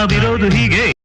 ನಾವಿರೋದು ಹೀಗೆ.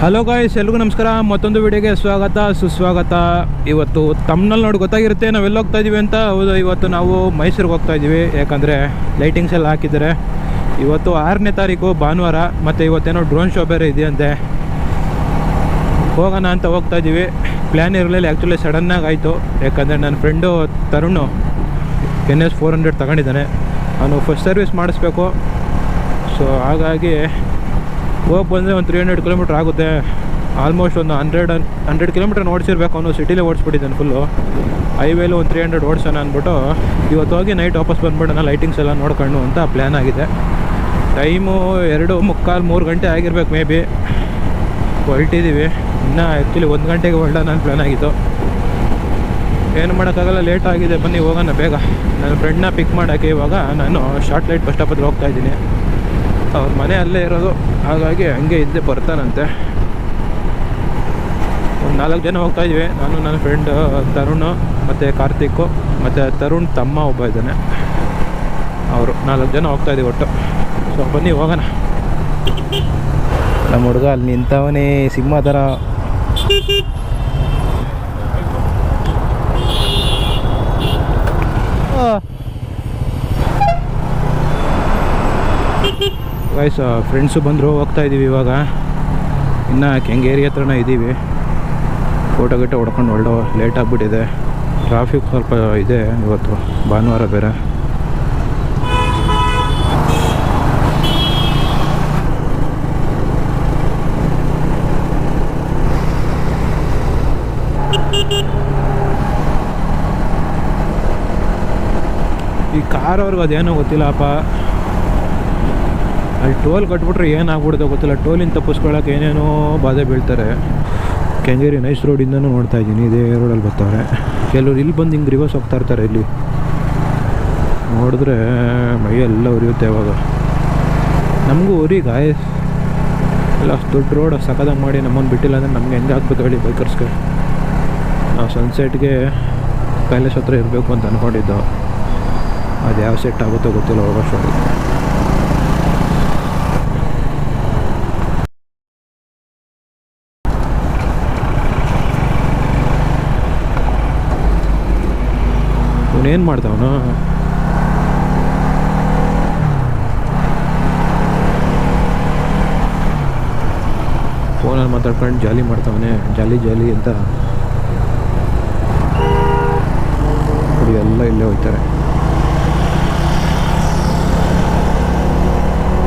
Hello guys ಎಲ್ರಿಗೂ ನಮಸ್ಕಾರ. ಮತ್ತೊಂದು ವಿಡಿಯೋಗೆ ಸ್ವಾಗತ, ಸುಸ್ವಾಗತ. ಇವತ್ತು ತಮ್ಮನಲ್ಲಿ ನೋಡಿ ಗೊತ್ತಾಗಿರುತ್ತೆ ನಾವು ಎಲ್ಲಿ ಹೋಗ್ತಾ ಇದ್ದೀವಿ ಅಂತ. ಹೌದು, ಇವತ್ತು ನಾವು ಮೈಸೂರಿಗೆ ಹೋಗ್ತಾ ಇದ್ದೀವಿ ಯಾಕಂದರೆ ಲೈಟಿಂಗ್ಸ್ ಎಲ್ಲ ಹಾಕಿದ್ದಾರೆ. ಇವತ್ತು ಆರನೇ ತಾರೀಕು, ಭಾನುವಾರ, ಮತ್ತು ಇವತ್ತೇನೋ ಡ್ರೋನ್ ಶೋ ಬೇರೆ ಇದೆಯಂತೆ ಹೋಗೋಣ ಅಂತ ಹೋಗ್ತಾ ಇದ್ದೀವಿ ಪ್ಲ್ಯಾನ್ ಇರಲಿಲ್ಲ ಆ್ಯಕ್ಚುಲಿ ಸಡನ್ನಾಗಿ ಆಯಿತು. ಯಾಕಂದರೆ ನನ್ನ friend Tarun N S four hundred ತಗೊಂಡಿದ್ದಾನೆ. ಅವನು ಫಸ್ಟ್ ಸರ್ವಿಸ್ ಮಾಡಿಸ್ಬೇಕು. ಸೊ ಹಾಗಾಗಿ ಹೋಗಿ ಬಂದರೆ ಒಂದು ತ್ರೀ ಹಂಡ್ರೆಡ್ ಕಿಲೋಮೀಟ್ರ್ ಆಗುತ್ತೆ. ಆಲ್ಮೋಸ್ಟ್ ಒಂದು ಹಂಡ್ರೆಡ್ ಹಂಡ್ರೆಡ್ ಕಿಲೋಮೀಟ್ರ್ ಓಡಿಸಿರ್ಬೇಕು ಅವನು ಸಿಟಿಲೇ ಓಡಿಸ್ಬಿಟ್ಟಿದ್ದಾನೆ ಫುಲ್ಲು ಹೈವೇಲಿ ಒಂದು ತ್ರೀ ಹಂಡ್ರೆಡ್ ಓಡಿಸೋಣ ಅಂದ್ಬಿಟ್ಟು ಇವತ್ತು ಹೋಗಿ ನೈಟ್ ವಾಪಸ್ ಬಂದ್ಬಿಡೋಣ ಲೈಟಿಂಗ್ಸ್ ಎಲ್ಲ ನೋಡ್ಕೊಂಡು ಅಂತ ಪ್ಲ್ಯಾನ್ ಆಗಿದೆ. ಟೈಮು ಎರಡು ಮುಕ್ಕಾಲು ಮೂರು ಗಂಟೆ ಆಗಿರ್ಬೇಕು ಮೇ ಬಿ ಹೊರಟಿದ್ದೀವಿ ಇನ್ನು ಆ್ಯಕ್ಚುಲಿ ಒಂದು ಗಂಟೆಗೆ ಹೊರಡೋಣ ಅಂತ ಪ್ಲ್ಯಾನ್ ಆಗಿತ್ತು. ಏನು ಮಾಡೋಕ್ಕಾಗಲ್ಲ ಲೇಟ್ ಆಗಿದೆ. ಬನ್ನಿ, ಹೋಗೋಣ ಬೇಗ. ನನ್ನ ಫ್ರೆಂಡ್ನ ಪಿಕ್ ಮಾಡೋಕ್ಕೆ ಇವಾಗ ನಾನು ಶಾರ್ಟ್ ಲೈಟ್ ಬಸ್ ಸ್ಟಾಪ್ ಹತ್ರ ಹೋಗ್ತಾ ಇದ್ದೀನಿ. ಅವ್ರ ಮನೆ ಅಲ್ಲೇ ಇರೋದು. ಹಾಗಾಗಿ ಹಂಗೆ ಇದ್ದೆ ಬರ್ತಾನಂತೆ ಒಂದು ನಾಲ್ಕು ಜನ ಹೋಗ್ತಾ ಇದ್ವಿ. ನಾನು, ನನ್ನ ಫ್ರೆಂಡ್ ತರುಣ್ ಮತ್ತು ಕಾರ್ತಿಕ್ ಮತ್ತು ತರುಣ್ ತಮ್ಮ ಒಬ್ಬ ಇದ್ದಾನೆ. ಅವರು ನಾಲ್ಕು ಜನ ಹೋಗ್ತಾ ಇದ್ದೀವಿ ಒಟ್ಟು. ಸೊ ಬನ್ನಿ, ಹೋಗೋಣ. ನಮ್ಮ ಹುಡುಗ ಅಲ್ಲಿ ನಿಂತವನೇ ಸಿಂಹ ಥರ ವಯಸ್ಸು ಫ್ರೆಂಡ್ಸು ಬಂದರು, ಹೋಗ್ತಾ ಇದ್ದೀವಿ ಇವಾಗ. ಇನ್ನು ಕೆಂಗೇರಿ ಹತ್ರನೇ ಇದ್ದೀವಿ ಫೋಟೋ ಗಿಟ ಹೊಡ್ಕೊಂಡು ಹೊರಡೋ ಲೇಟ್ ಆಗಿಬಿಟ್ಟಿದೆ. ಟ್ರಾಫಿಕ್ ಸ್ವಲ್ಪ ಇದೆ ಇವತ್ತು, ಭಾನುವಾರ ಬೇರೆ. ಈ ಕಾರ್ ಅವ್ರಿಗೆ ಅದೇನೋ ಗೊತ್ತಿಲ್ಲಪ್ಪ ಅಲ್ಲಿ ಟೋಲ್ ಕಟ್ಬಿಟ್ರೆ ಏನಾಗ್ಬಿಡುತ್ತೋ ಗೊತ್ತಿಲ್ಲ. ಟೋಲಿಂದ ತಪ್ಪಿಸ್ಕೊಳ್ಳೋಕೆ ಏನೇನೋ ಬಾಧೆ ಬೀಳ್ತಾರೆ. ಕೆಂಗೇರಿ ನೈಸ್ ರೋಡಿಂದನೂ ನೋಡ್ತಾ ಇದ್ದೀನಿ. ಇದೇ ರೋಡಲ್ಲಿ ಬರ್ತಾವ್ರೆ. ಕೆಲವ್ರು ಇಲ್ಲಿ ಬಂದು ಹಿಂಗೆ ರಿವರ್ಸ್ ಹೋಗ್ತಾ ಇರ್ತಾರೆ ಇಲ್ಲಿ. ನೋಡಿದ್ರೆ ಮೈಯೆಲ್ಲ ಉರಿಯುತ್ತೆ ಅವಾಗ ನಮಗೂ ಉರಿ ಗಾಯ ಎಲ್ಲ ದೊಡ್ಡ ರೋಡ್ ಸಕದಾಗ ಮಾಡಿ ನಮ್ಮನ್ನು ಬಿಟ್ಟಿಲ್ಲ ಅಂದರೆ ನಮ್ಗೆ ಹೆಂಗೆ ಆಗ್ಬೇಕು ಹೇಳಿ ಬೈಕರ್ಸ್ಗೆ ನಾವು ಸನ್ಸೆಟ್ಗೆ ಪ್ಯಾಲೇಸ್ ಹತ್ರ ಇರಬೇಕು ಅಂತ ಅಂದ್ಕೊಂಡಿದ್ದು ಅದು ಯಾವ ಸೆಟ್ ಆಗುತ್ತೋ ಗೊತ್ತಿಲ್ಲ ಹೋಗೋಷ್ಟೊತ್ತಿಗೆ ಇವನೇನು ಅವನು? ಫೋನಲ್ಲಿ ಮಾತಾಡ್ಕೊಂಡು ಜಾಲಿ ಮಾಡ್ತಾವನೆ, ಜಾಲಿ ಜಾಲಿ ಅಂತ. ಎಲ್ಲ ಇಲ್ಲೇ ಹೋಗ್ತಾರೆ.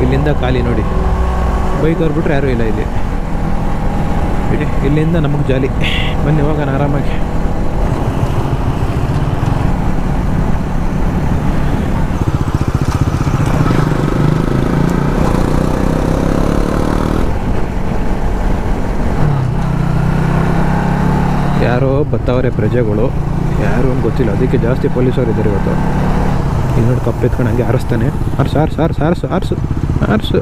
ಇಲ್ಲಿಂದ ಖಾಲಿ ನೋಡಿ. ಬೈಕ್ ಅವ್ರು ಯಾರೂ ಇಲ್ಲ ಇಲ್ಲಿ. ಇಲ್ಲಿಂದ ನಮಗೆ ಜಾಲಿ. ಬನ್ನಿ, ಹೋಗೋಣ ಆರಾಮಾಗಿ ಯಾರೋ ಬತ್ತವರೆ ಪ್ರಜೆಗಳು? ಯಾರು ಅಂತ ಗೊತ್ತಿಲ್ಲ. ಅದಕ್ಕೆ ಜಾಸ್ತಿ ಪೊಲೀಸರು ಇದ್ದಾರೆ ಇವತ್ತು. ಇನ್ನೊಂದು ನೋಡಿ ಕಪ್ ಎತ್ಕೊಂಡು ಹಂಗೆ ಹಾರಿಸ್ತಾನೆ ಆರ್ಸು ಆರ್ಸು ಆರ್ಸು ಆರ್ಸು ಆರ್ಸು ಆರ್ಸು.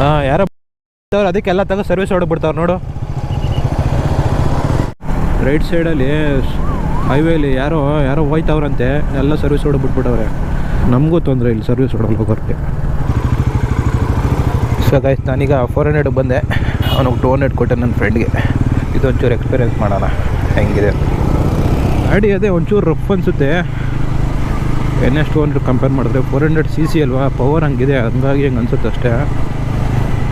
ಹಾಂ ಯಾರೋ ಅದಕ್ಕೆಲ್ಲ ತಗೋ ಸರ್ವಿಸ್ ಹೊಡೆದ್ಬಿಡ್ತಾವ್ರು ನೋಡು. ರೈಟ್ ಸೈಡಲ್ಲಿ ಹೈವೇಲಿ ಯಾರೋ ಯಾರೋ ಹೋಯ್ತವ್ರಂತೆ. ಎಲ್ಲ ಸರ್ವಿಸ್ ಹೊಡೆದ್ಬಿಟ್ಬಿಟ್ಟವ್ರೆ ನಮಗೂ ತೊಂದರೆ ಇಲ್ಲ ಸರ್ವಿಸ್ ಹೋಗೋಕ್ಕೆ ಸೊ ಗಾಯ್ಸ್ ನಾನೀಗ ಫೋರ್ ಹಂಡ್ರೆಡ್ ಬಂದೆ. ಅವನಿಗೆ ಟೂ ಹಂಡ್ರೆಡ್ ಕೊಟ್ಟೆ ನನ್ನ ಫ್ರೆಂಡ್ಗೆ ಇದೊಂಚೂರು ಎಕ್ಸ್ಪೀರಿಯೆನ್ಸ್ ಮಾಡೋಣ. ಹೆಂಗಿದೆ? ಗಾಡಿ ಅದೇ ಒಂಚೂರು ರಫ್ ಅನಿಸುತ್ತೆ. N S two hundred compare ಮಾಡಿದ್ರೆ ಫೋರ್ ಹಂಡ್ರೆಡ್ ಸಿ ಸಿ ಅಲ್ವಾ? ಪವರ್ ಹಂಗಿದೆ, ಹಂಗಾಗಿ ಹೆಂಗೆ ಅನ್ಸುತ್ತೆ ಅಷ್ಟೇ.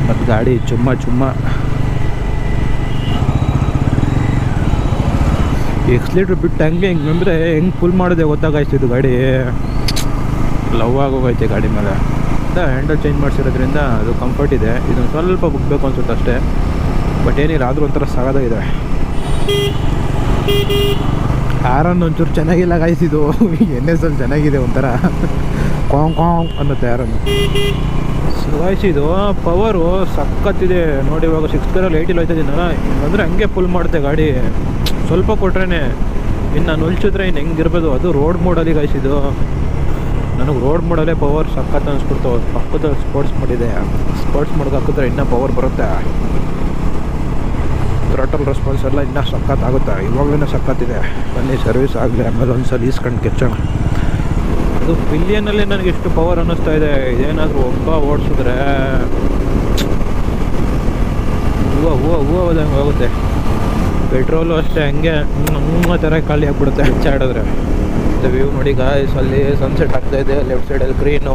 ಮತ್ತು ಗಾಡಿ ಚುಮ್ಮ ಚುಮ್ಮ. ಎಕ್ಸ್ಲೇಟ್ರ್ ಬಿಟ್ಟು ಹಂಗೆ ಹಿಂಗೆ ಅಂದರೆ ಹೆಂಗೆ ಫುಲ್ ಮಾಡಿದೆ ಗೊತ್ತಾಗಾಯ್ತಿದ್ದು ಗಾಡಿ? ಲವ್ ಆಗೋಗೈತೆ ಗಾಡಿ ಮೇಲೆ. ಹ್ಯಾಂಡಲ್ ಚೇಂಜ್ ಮಾಡಿಸಿರೋದ್ರಿಂದ ಅದು ಕಂಫರ್ಟ್ ಇದೆ. ಇದೊಂದು ಸ್ವಲ್ಪ ಬುಕ್ಬೇಕು ಅನ್ಸುತ್ತೆ ಅಷ್ಟೇ. ಬಟ್ ಏನಿಲ್ಲ, ಆದರೂ ಒಂಥರ ಇದೆ. ಆರನ್ ಒಂಚೂರು ಚೆನ್ನಾಗಿಲ್ಲ ಕಾಯಿಸಿದ್ದು ಎನ್ ಎಸ್ ಅಲ್ಲಿ ಚೆನ್ನಾಗಿದೆ ಒಂಥರ. ಕಾಂಗ್ ಕಾಂಗ್ ಅನ್ನುತ್ತೆ ಯಾರನ್ನು. ಸುಗಾಯಿಸಿದ್ದು ಪವರು ಸಖತ್ತಿದೆ. ನೋಡಿ ಇವಾಗ ಸಿಕ್ಸ್ ಗೇರಲ್ಲಿ ಏಯ್ಟಿಲ್ ಹೋಯ್ತಾ ಇದ್ದೀನಲ್ಲ. ಅಂದರೆ ಹಂಗೆ ಫುಲ್ ಮಾಡುತ್ತೆ ಗಾಡಿ. ಸ್ವಲ್ಪ ಕೊಟ್ರೇ ಇನ್ನು ನಾನು ಉಲ್ಚಿದ್ರೆ ಇನ್ನು ಹೆಂಗಿರ್ಬೋದು. ಅದು ರೋಡ್ ಮೋಡಲ್ಲಿ ಗಾಯ್ಸಿದು ನನಗೆ ರೋಡ್ ಮಾಡೋಲ್ಲೇ ಪವರ್ ಸಖತ್ ಅನಿಸ್ಬಿಡ್ತು. ಪಕ್ಕದ ಸ್ಪೋರ್ಟ್ಸ್ ಮಾಡಿದೆ. ಸ್ಪೋರ್ಟ್ಸ್ ಮಾಡೋದು ಹಾಕಿದ್ರೆ ಇನ್ನೂ ಪವರ್ ಬರುತ್ತೆ. ಥ್ರಾಟಲ್ ರೆಸ್ಪಾನ್ಸ್ ಎಲ್ಲ ಇನ್ನೂ ಸಖತ್ ಆಗುತ್ತೆ. ಇವಾಗಲೂ ಸಖತ್ತಿದೆ ಬನ್ನಿ ಸರ್ವಿಸ್ ಆಗಲಿ ಆಮೇಲೆ ಒಂದು ಸಲ ಈಸ್ಕೊಂಡು ಕೆಚ್ಚೋಣ ಅದು ಬಿಲಿಯನಲ್ಲಿ ನನಗೆ ಎಷ್ಟು ಪವರ್ ಅನ್ನಿಸ್ತಾ ಇದೆ. ಇದೇನಾದರೂ ಒಬ್ಬ ಓಡಿಸಿದ್ರೆ ಹೂವು ಹೂವು ಹೂವು ಹೋದಂಗೆ ಹೋಗುತ್ತೆ. ಪೆಟ್ರೋಲು ಅಷ್ಟೇ, ಹಂಗೆ ಹ್ಞೂ ಥರ ಖಾಲಿ ಆಗಿಬಿಡುತ್ತೆ. ಹೆಚ್ಚಾಡಿದ್ರೆ ಮತ್ತು ವ್ಯೂ ನೋಡಿ ಗಾಯ್ಸ್ ಅಲ್ಲಿ ಸನ್ಸೆಟ್ ಆಗ್ತಾ ಇದೆ. ಲೆಫ್ಟ್ ಸೈಡಲ್ಲಿ ಗ್ರೀನು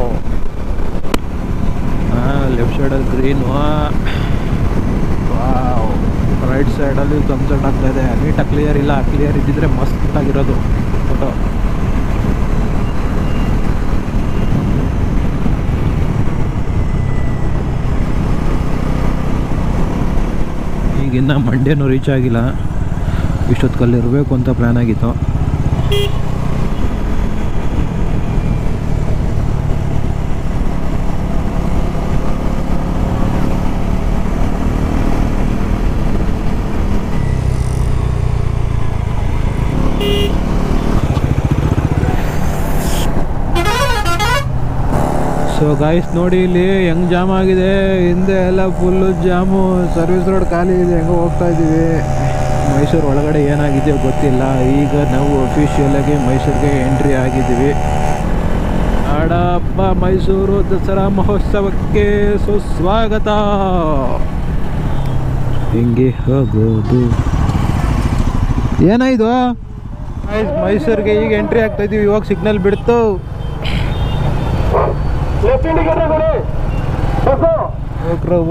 ಲೆಫ್ಟ್ ಸೈಡಲ್ಲಿ ಗ್ರೀನು ರೈಟ್ ರೈಟ್ ಅಲ್ಲಿ ಸನ್ಸೆಟ್ ಆಗ್ತಾ ಇದೆ. ನೀಟಾಗಿ ಕ್ಲಿಯರ್ ಇಲ್ಲ. ಕ್ಲಿಯರ್ ಇದ್ದಿದ್ರೆ ಮಸ್ತ್ ಆಗಿರೋದು. ಫೋಟೋ ಈಗಿನ್ನ ಮಂಡೇನೂ ರೀಚ್ ಆಗಿಲ್ಲ. ಇಷ್ಟೊತ್ತು ಇರಬೇಕು ಅಂತ ಪ್ಲ್ಯಾನ್ ಆಗಿತ್ತು ಸೊ ಗಾಯ್ಸ್ ನೋಡಿ ಇಲ್ಲಿ ಹೆಂಗ್ ಜಾಮ್ ಆಗಿದೆ. ಹಿಂದೆ ಎಲ್ಲ ಫುಲ್ಲು ಜಾಮು ಸರ್ವಿಸ್ ರೋಡ್ ಖಾಲಿ ಇದೆ, ಹೆಂಗೋ ಹೋಗ್ತಾ ಇದ್ದೀವಿ. ಮೈಸೂರು ಒಳಗಡೆ ಏನಾಗಿದೆಯೋ ಗೊತ್ತಿಲ್ಲ. ಈಗ ನಾವು ಅಫಿಷಿಯಲಾಗಿ ಮೈಸೂರಿಗೆ ಎಂಟ್ರಿ ಆಗಿದ್ದೀವಿ. ಆಡಪ್ಪ ಮೈಸೂರು ದಸರಾ ಮಹೋತ್ಸವಕ್ಕೆ ಸುಸ್ವಾಗತ. ಹಿಂಗೆ ಹೋಗೋದು. ಏನಾಯ್ತು ಮೈಸೂರಿಗೆ ಈಗ ಎಂಟ್ರಿ ಆಗ್ತಾ ಇದೀವಿ ಇವಾಗ ಸಿಗ್ನಲ್ ಬಿಡ್ತು.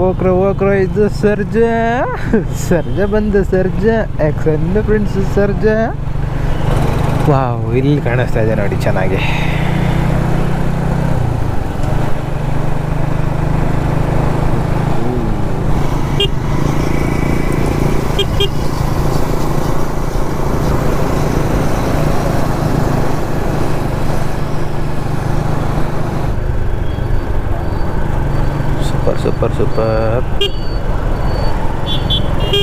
ಓಕ್ರ ಓಕ್ರ ಇದು ಸರ್ಜ. ಸರ್ಜ ಬಂದ ಸರ್ಜ. ಎಕ್ಸನ್ ಫ್ರೆಂಡ್ಸ್ ಸರ್ಜ. ವಾವ್, ಇಲ್ಲಿ ಕಾಣಿಸ್ತಾ ಇದೆ ನೋಡಿ ಚೆನ್ನಾಗಿ. ಸೂಪರ್ ಸೂಪರ್ ಸೂಪರ್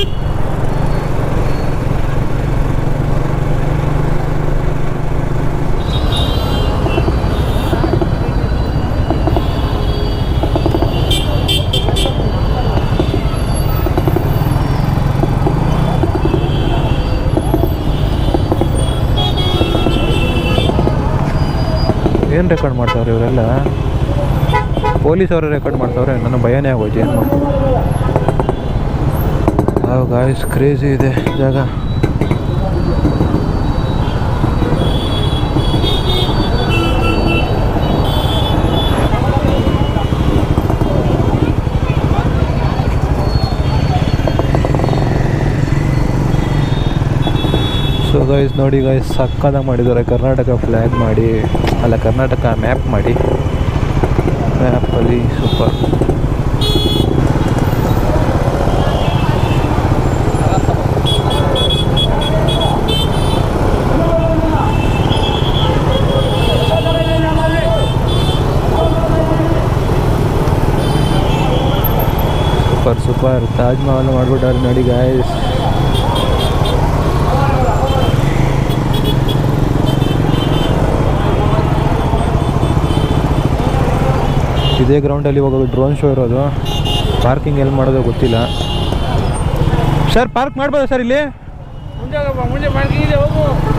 ಏನು ರೆಕಾರ್ಡ್ ಮಾಡ್ತಾವ್ರೆ ಇವರೆಲ್ಲ ಪೊಲೀಸ್ ಅವರು ರೆಕಾರ್ಡ್ ಮಾಡ್ತಾವ್ರೆ, ನನ್ನ ಭಯನೇ ಆಗೋಯ್ತು, ಏನು ಮಾಡ್ತಾರೆ ಗಾಯ್ಸ್ ಕ್ರೇಜಿ ಇದೆ ಜಾಗ. ಸೊ ಗೈಸ್ ನೋಡಿ ಗೈಸ್ ಸಕ್ಕದ ಮಾಡಿದ್ದಾರೆ. ಕರ್ನಾಟಕ ಫ್ಲ್ಯಾಗ್ ಮಾಡಿ, ಅಲ್ಲ ಕರ್ನಾಟಕ ಮ್ಯಾಪ್ ಮಾಡಿ. ಮ್ಯಾಪಲ್ಲಿ super super super Taj Mahal ಮಾಡ್ಬಿಟ್ಟಾರೆ ನೋಡಿ ಗಾಯ್ಸ್ ಇದೇ ಗ್ರೌಂಡಲ್ಲಿ ಇವಾಗ ಡ್ರೋನ್ ಶೋ ಇರೋದು. ಪಾರ್ಕಿಂಗ್ ಎಲ್ಲಿ ಮಾಡೋದು ಗೊತ್ತಿಲ್ಲ. ಸರ್ ಪಾರ್ಕ್ ಮಾಡ್ಬೋದಾ ಸರ್ ಇಲ್ಲಿ?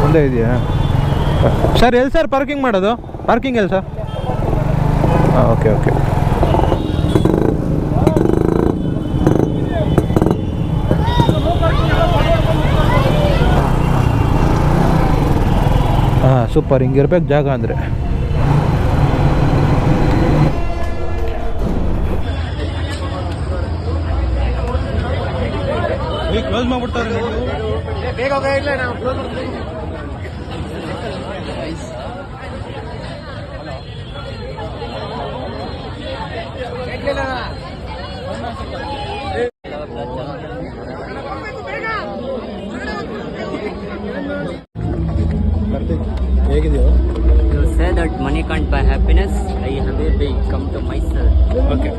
ಮುಂದೆ ಇದೆಯಾ? ಸರ್ ಎಲ್ಲಿ ಸರ್ ಪಾರ್ಕಿಂಗ್ ಮಾಡೋದು? ಪಾರ್ಕಿಂಗ್ ಎಲ್ಲಿ ಸರ್ ಹಾಂ ಓಕೆ ಓಕೆ ಹಾಂ ಸೂಪರ್ ಹಿಂಗಿರ್ಬೇಕು ಜಾಗ ಅಂದರೆ. ಸಿನಿಮಾ ಬಿಡ್ತಾರೆ ಬೇಗ ಇಲ್ಲ ನಾವು ಹೇಗಿದೆಯೋ you say that money can't buy happiness I have a buy come to myself okay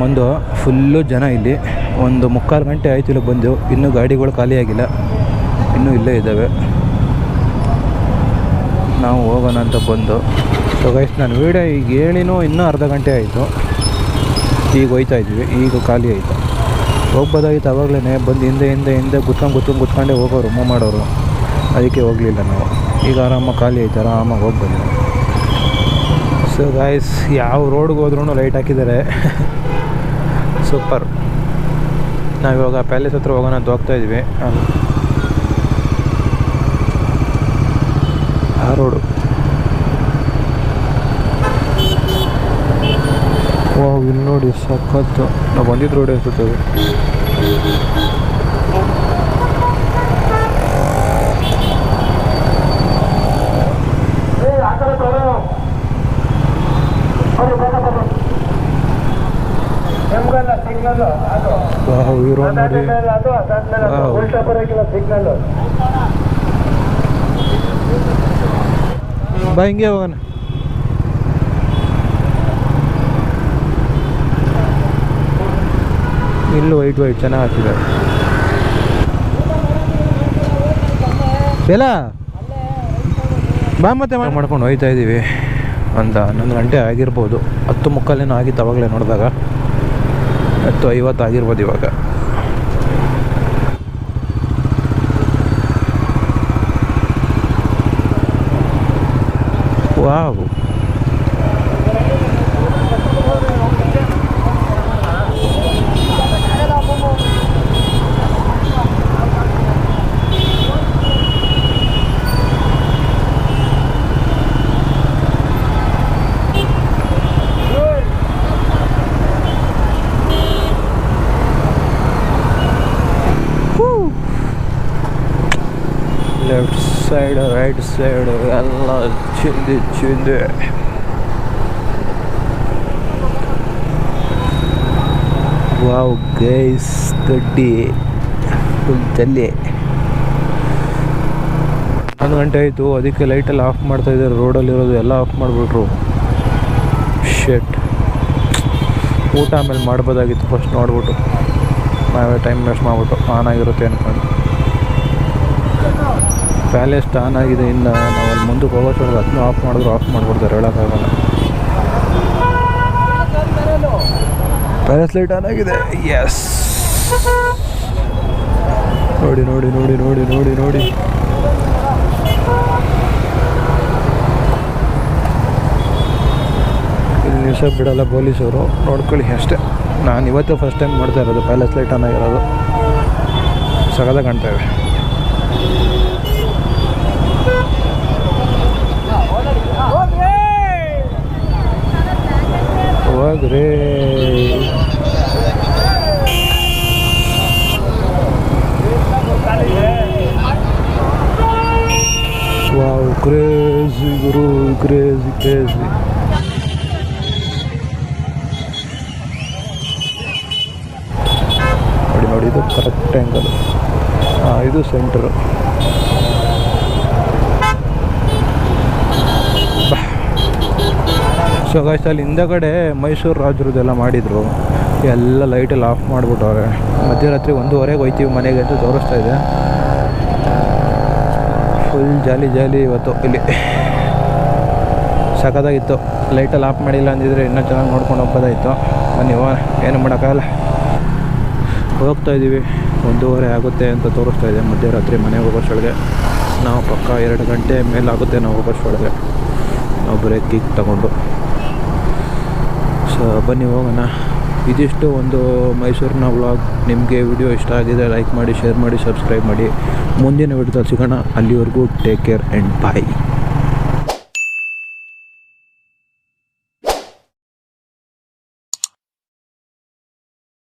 ಬಂದು ಫುಲ್ಲು ಜನ ಇಲ್ಲಿ. ಒಂದು ಮುಕ್ಕಾಲು ಗಂಟೆ ಆಯಿತು ಇಲ್ಲಿ ಬಂದು. ಇನ್ನೂ ಗಾಡಿಗಳು ಖಾಲಿಯಾಗಿಲ್ಲ ಇನ್ನೂ ಇಲ್ಲೇ ಇದ್ದಾವೆ. ನಾವು ಹೋಗೋಣ ಅಂತ ಬಂದು. ಸೊ ಗೈಸ್ ನಾನು ವೀಡಿಯೋ ಈಗ ಹೇಳಿನೂ ಇನ್ನೂ ಅರ್ಧ ಗಂಟೆ ಆಯಿತು. ಈಗ ಹೋಯ್ತಾ ಇದ್ವಿ ಈಗ ಖಾಲಿ ಆಯಿತು. ಹೋಗ್ಬೋದಾಗಿತ್ತು ಆವಾಗಲೇ ಬಂದು ಹಿಂದೆ ಹಿಂದೆ ಹಿಂದೆ ಗುತ್ಕೊಂಡು ಗುತ್ಕೊಂಡು, ಗುತ್ಕೊಂಡೆ ಹೋಗೋರು ಮೂವ್ ಮಾಡೋರು. ಅದಕ್ಕೆ ಹೋಗಲಿಲ್ಲ ನಾವು. ಈಗ ಆರಾಮಾಗಿ ಖಾಲಿ ಆಯ್ತು. ಆರಾಮಾಗಿ ಹೋಗ್ಬೋದು ಸೊ ಗಾಯ್ಸ್ ಯಾವ ರೋಡ್ಗೆ ಹೋದ್ರೂ ಲೈಟ್ ಹಾಕಿದ್ದಾರೆ. ಸೂಪರ್. ನಾವಿವಾಗ ಪ್ಯಾಲೇಸ್ ಹತ್ರ ಹೋಗೋಣ ಅಂತ ಹೋಗ್ತಾ ಇದ್ವಿ. ಆ ರೋಡು ಓ ಇಲ್ಲಿ ನೋಡಿ ಸಖತ್ತು. ನಾವು ಬಂದಿದ್ದು ರೋಡ್ ಅನ್ಸುತ್ತೆ ರೋಡ್ ನೋಡಿ. ಬಾ ಹಿಂಗೆ ಹೋಗೋಣ. ಇಲ್ಲಿ ವೈಟ್ ವೈಟ್ ಚೆನ್ನಾಗಿ ಹಾಕಿದ್ದಾರೆ ಎಲ್ಲ ಬಾ ಮತ್ತೆ ಮಾಡ್ಕೊಂಡು ಹೋಯ್ತಾ ಇದ್ದೀವಿ. ಅಂತ ಹನ್ನೊಂದು ಗಂಟೆ ಆಗಿರ್ಬೋದು. ಹತ್ತು ಮುಕ್ಕಾಲೇನೋ ಆಗಿತ್ತು ಅವಾಗಲೇ ನೋಡಿದಾಗ. ಹತ್ತು ಐವತ್ತು ಆಗಿರ್ಬೋದು ಇವಾಗ. Wow left side right side ಎಲ್ಲ ಚಿಂದಿ ಚಿಂದಿ ವಾವ್ ಗೈಸ್ ಗಡ್ಡಿ ಫುಲ್ ಜಲ್ಲಿ. ಒಂದು ಗಂಟೆ ಆಯಿತು, ಅದಕ್ಕೆ ಲೈಟೆಲ್ಲ ಆಫ್ ಮಾಡ್ತಾ ಇದ್ದಾರೆ ರೋಡಲ್ಲಿರೋದು ಎಲ್ಲ ಆಫ್ ಮಾಡಿಬಿಟ್ರು. ಶೆಟ್ ಊಟ ಆಮೇಲೆ ಮಾಡ್ಬೋದಾಗಿತ್ತು ಫಸ್ಟ್ ನೋಡ್ಬಿಟ್ಟು. ನಾವೇ ಟೈಮ್ ವೇಸ್ಟ್ ಮಾಡಿಬಿಟ್ಟು ಆನ್ ಆಗಿರುತ್ತೆ ಅಂದ್ಕೊಂಡು ಪ್ಯಾಲೇಸ್ ಆನ್ ಆಗಿದೆ. ಇನ್ನು ನಾವು ಅಲ್ಲಿ ಮುಂದಕ್ಕೆ ಹೋಗೋಷ್ಟು ಅದನ್ನು ಆಫ್ ಮಾಡಿದ್ರು ಆಫ್ ಮಾಡಿಬಿಡ್ತಾರೆ. ಹೇಳೋಕ್ಕಾಗಲ್ಲ. ಪ್ಯಾಲೇಸ್ ಲೈಟ್ ಆನ್ ಆಗಿದೆ. ಎಸ್ ನೋಡಿ ನೋಡಿ ನೋಡಿ ನೋಡಿ ನೋಡಿ ನೋಡಿ. ಇಲ್ಲಿ ನಿಲ್ಸೋಕೆ ಬಿಡಲ್ಲ ಪೊಲೀಸವರು. ನೋಡ್ಕೊಳ್ಳಿ ಅಷ್ಟೇ. ನಾನು ಇವತ್ತೇ ಫಸ್ಟ್ ಟೈಮ್ ಮಾಡ್ತಾ ಇರೋದು. ಪ್ಯಾಲೇಸ್ ಲೈಟ್ ಆನ್ ಆಗಿರೋದು. ಸಗದ ಕಾಣ್ತಾ ಇದೆ. ಹೋಗ್ರಿ ವಾವ್ ಕ್ರೇಜಿ ಗುರು ಕ್ರೇಜಿ ಕ್ರೇಜಿ ನೋಡಿ ನೋಡಿ ಇದು ಕರೆಕ್ಟ್ ಆ್ಯಂಗಲ್ ಇದು ಸೆಂಟ್ರು ಸೊ ಗಾಯ್ಸ್ ಅಲ್ಲಿ ಹಿಂದಗಡೆ ಮೈಸೂರು ರಾಜರದೆಲ್ಲ ಮಾಡಿದರು. ಎಲ್ಲ ಲೈಟೆಲ್ಲ ಆಫ್ ಮಾಡಿಬಿಟ್ಟವ್ರೆ. ಮಧ್ಯರಾತ್ರಿ ಒಂದೂವರೆಗೆ ಹೋಯ್ತೀವಿ ಮನೆಗೆ ಅಂತ ತೋರಿಸ್ತಾ ಇದೆ. ಫುಲ್ ಜಾಲಿ ಜಾಲಿ ಇವತ್ತು ಇಲ್ಲಿ. ಸಖತ್ತಾಗಿತ್ತು. ಲೈಟಲ್ಲಿ ಆಫ್ ಮಾಡಿಲ್ಲ ಅಂದಿದ್ರೆ ಇನ್ನೂ ಚೆನ್ನಾಗಿ ನೋಡ್ಕೊಂಡು ಹೋಗ್ಬೋದಾಯಿತು. ಬನ್ನಿ ಏನು ಮಾಡೋಕ್ಕಾಗಲ್ಲ. ಹೋಗ್ತಾ ಇದ್ದೀವಿ ಒಂದೂವರೆ ಆಗುತ್ತೆ ಅಂತ ತೋರಿಸ್ತಾ ಇದೆ ಮಧ್ಯರಾತ್ರಿ ಮನೆಗೆ ಹೋಗೋಷ್ಟೊಳಗೆ ನಾವು ಪಕ್ಕ ಎರಡು ಗಂಟೆ ಮೇಲಾಗುತ್ತೆ ನಾವು ಹೋಗೋಷ್ಟೊಳಗೆ ನಾವು ಬ್ರೇಕ್ ಗೀಕ್ ತಗೊಂಡು. ಸೊ ಬನ್ನಿ ಹೋಗೋಣ. ಇದಿಷ್ಟು ಒಂದು ಮೈಸೂರಿನ ವ್ಲಾಗ್ ನಿಮಗೆ ವಿಡಿಯೋ ಇಷ್ಟ ಆಗಿದೆ ಲೈಕ್ ಮಾಡಿ ಶೇರ್ ಮಾಡಿ ಸಬ್ಸ್ಕ್ರೈಬ್ ಮಾಡಿ. ಮುಂದಿನ ವಿಡಿಯೋದಲ್ಲಿ ಸಿಗೋಣ. ಅಲ್ಲಿವರೆಗೂ ಟೇಕ್ ಕೇರ್ ಆ್ಯಂಡ್ ಬಾಯ್